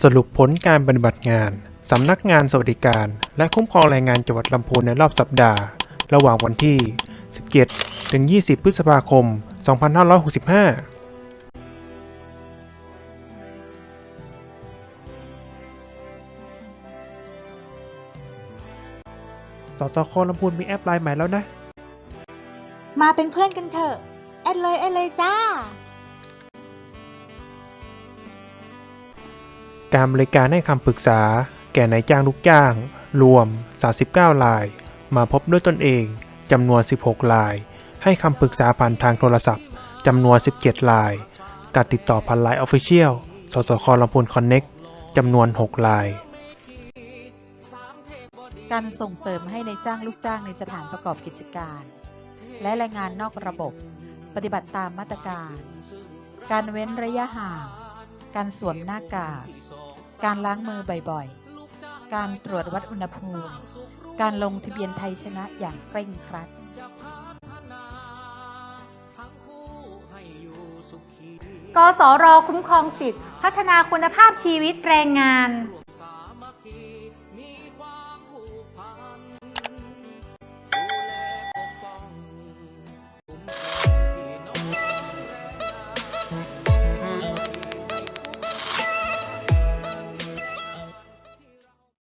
สรุปผลการปฏิบัติงาน สำนักงานสวัสดิการ และคุ้มครองแรงงานจังหวัดลำพูนในรอบสัปดาห์ ระหว่างวันที่ 17 ถึง 20 พฤษภาคม 2565สสคลำพูนมีแอปไลน์ใหม่แล้วนะ มาเป็นเพื่อนกันเถอะ แอดเลย แอดเลยจ้า การบริการให้คำปรึกษา แก่นายจ้างลูกจ้าง รวม 39ราย มาพบด้วยตนเองจำนวน 16ราย ให้คำปรึกษาผ่านทางโทรศัพท์จำนวน 17ราย การติดต่อผ่านไลน์ออฟฟิเชียลสสคลำพูนคอนเน็กจำนวน 6 ราย การส่งเสริมให้ในายจ้างลูกจ้างในสถานประกอบกิจการ และแรงงานนอกระบบ ปฏิบัติตามมาตรการ การเว้นระยะห่าง การสวมหน้ากาก การล้างมือบ่อยๆ การตรวจวัดอุณหภูมิ การลงทะเบียนไทยชนะอย่างเคร่งครัด กสรคุ้มครองสิทธิพัฒนาคุณภาพชีวิตแรงงาน